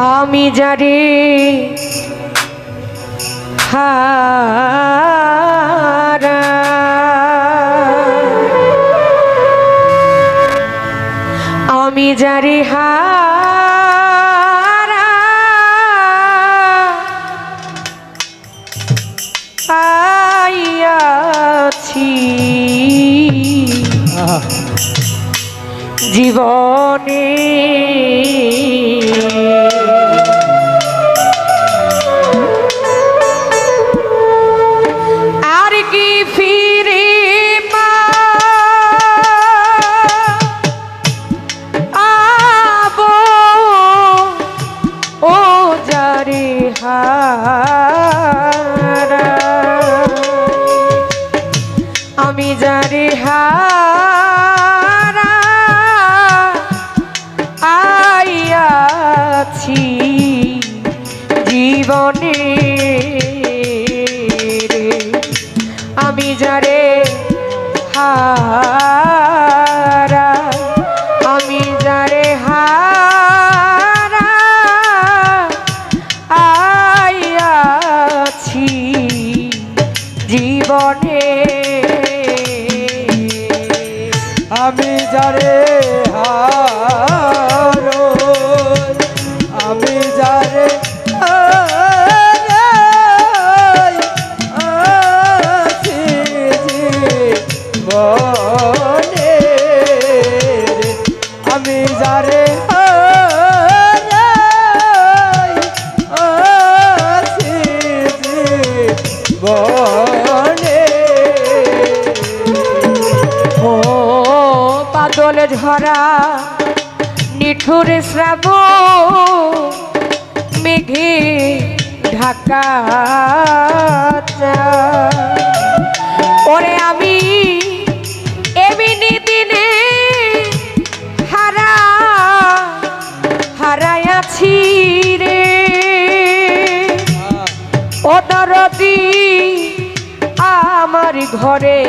আমি যারে হারা। আমি যারে হারা। আইয়াছি জীবনে আইয়াছি আমি ঢাকা ওরে আমি এমনি দিনে হারা হারায়াছি রে। ও দরদি আমার ঘরে,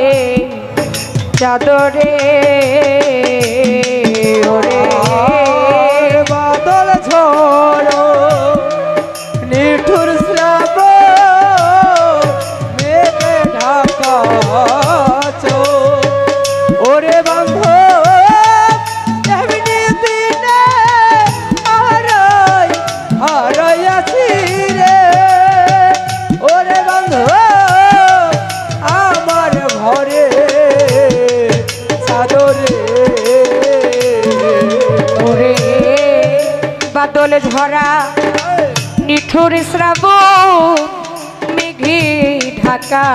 চাদরে। ওরে বাদল ঝড়ো ঢাকা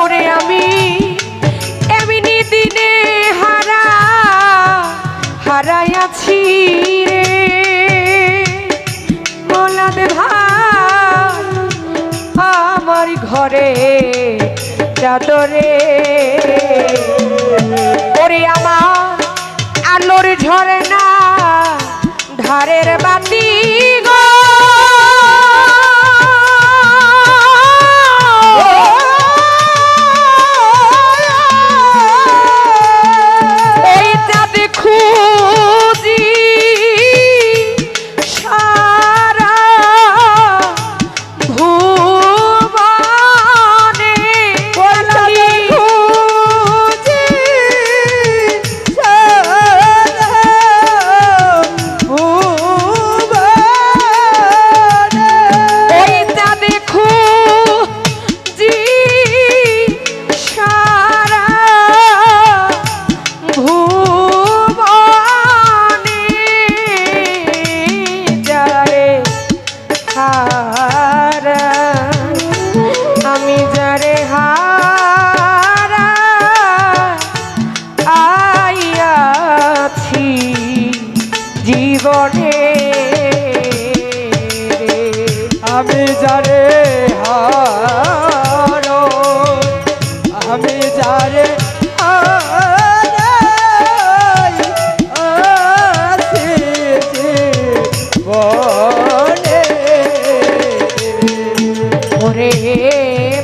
ওরে আমি এমনি দিনে হারা, হারাইয়াছি রে। মোলাদ ভাই, আমার ঘরে চাদরে। ওরে আমার আলোর ঝরে না ধারের বাতি Oh!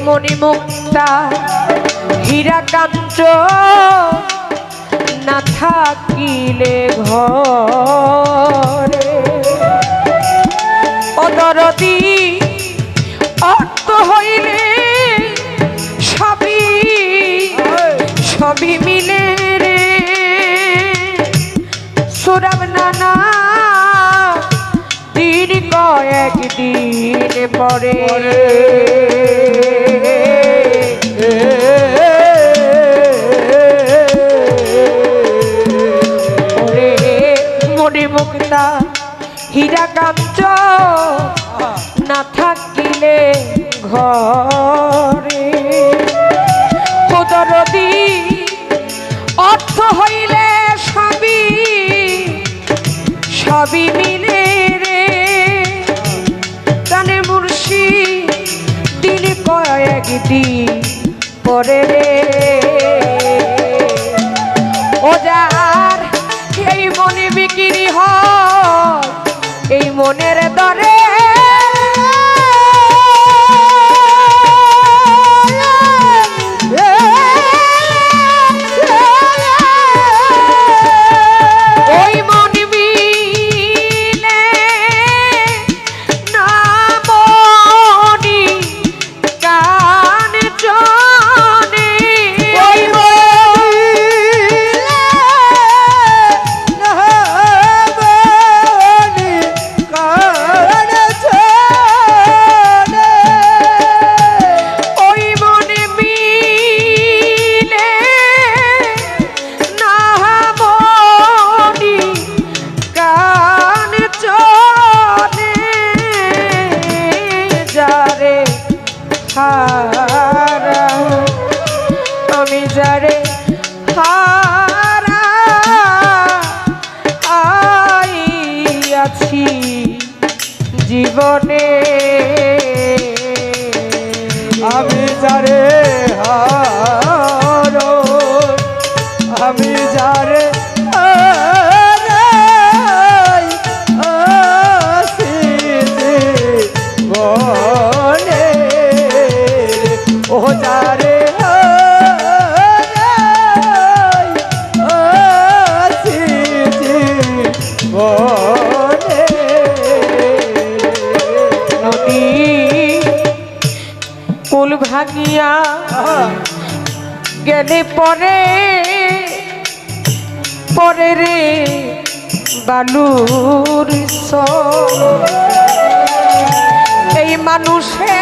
মণিমুক্তা হীরা কাঞ্চ না থাকিলে ঘরে? অদরদি সবই মিলে রে। সুরাব নানা দিন কয়েক দিন পরে। মনে মুক্তা হীরা কাঞ্চ না থাকিলে ঘরে। সর। এই মানুষে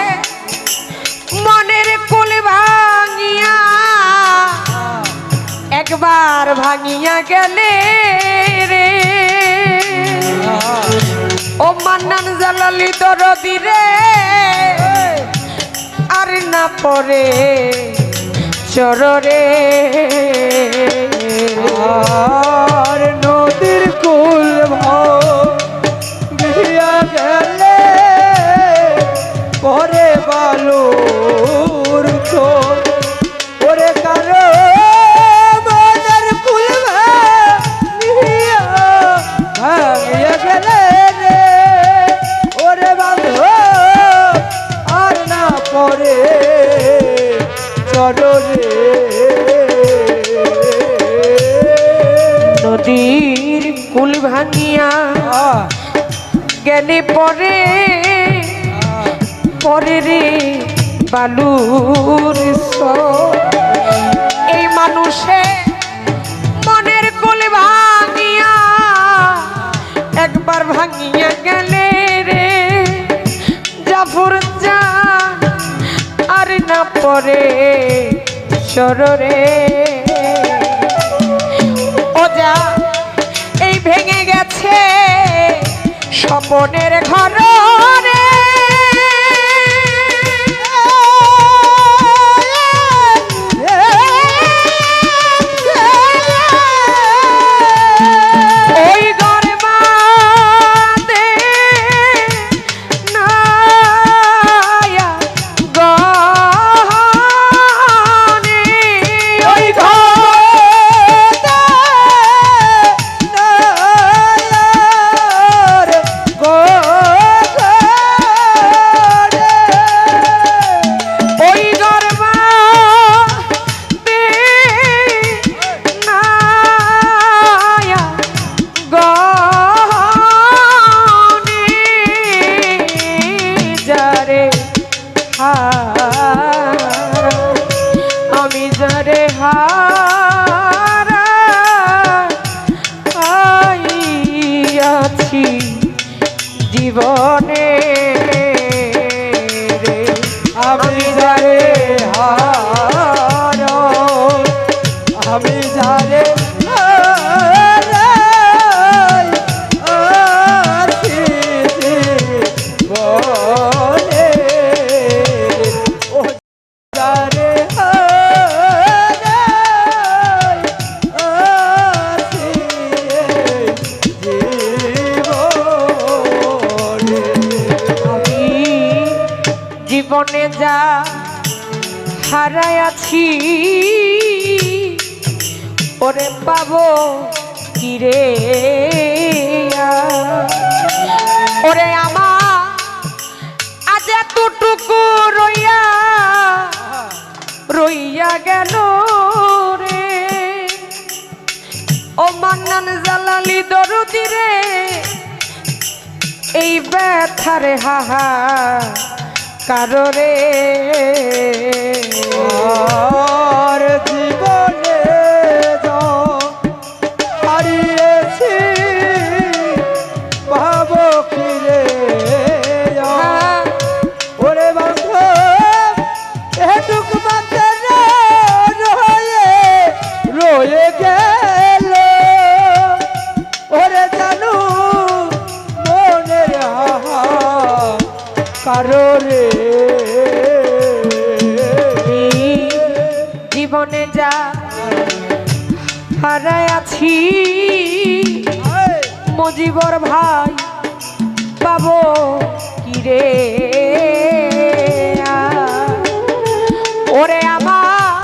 মনের কুল ভাঙিয়া, একবার ভাঙিয়া গেলে রে ও মান্নান জালালি দরদি রে, আর না পরে চররে আর কুল ভিয়া গেলে পরে বালুর চোর ওরে কারও মনের কুল ভিয়া ভাঙিয়া গেলে রে। ওরে বান্ধব আর না নদীর কুল ভাঙিয়া গেলে পরে পরে রে বালুর। এই মানুষে মনের কুল ভাঙিয়া একবার ভাঙিয়া গেলে রে, জাফর যা আর না পরে সররে ওজা এই ভেঙে গেছে। স্বপনের ঘর Nazaré. হারাই আছি। ওরে পাব কিরে ওরে আমার আজ এতটুকু রইয়া রইয়া গেল রে। ও মান্নান জালালি দরদি রে, এই ব্যথারে হাহা কারও রে। হারায় আছি। মজিবর ভাই, পাব কি রে? ওরে আমার,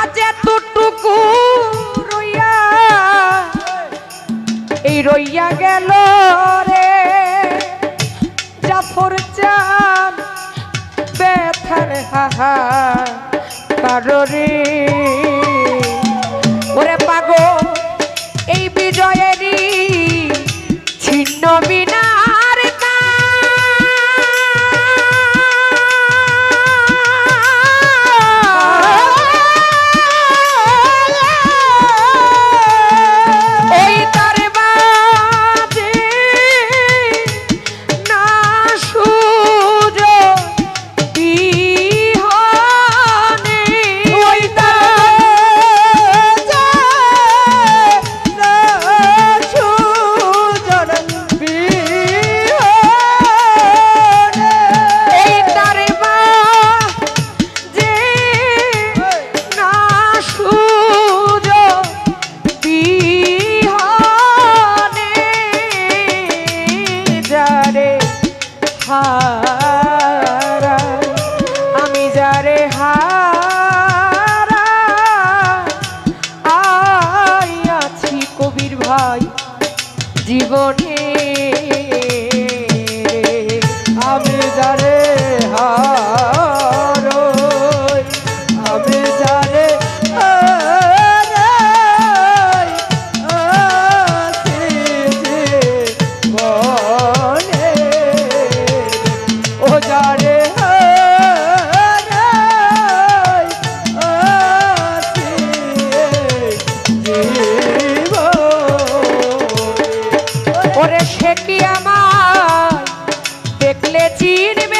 আজ এতটুকু রইয়া, এই রইয়া গেল রে। জাফর চান, ব্যথার হাহা কারোরই ভাই জীবনে। আমি জানে হা ওরে সে কি আমার? দেখলে চিনবে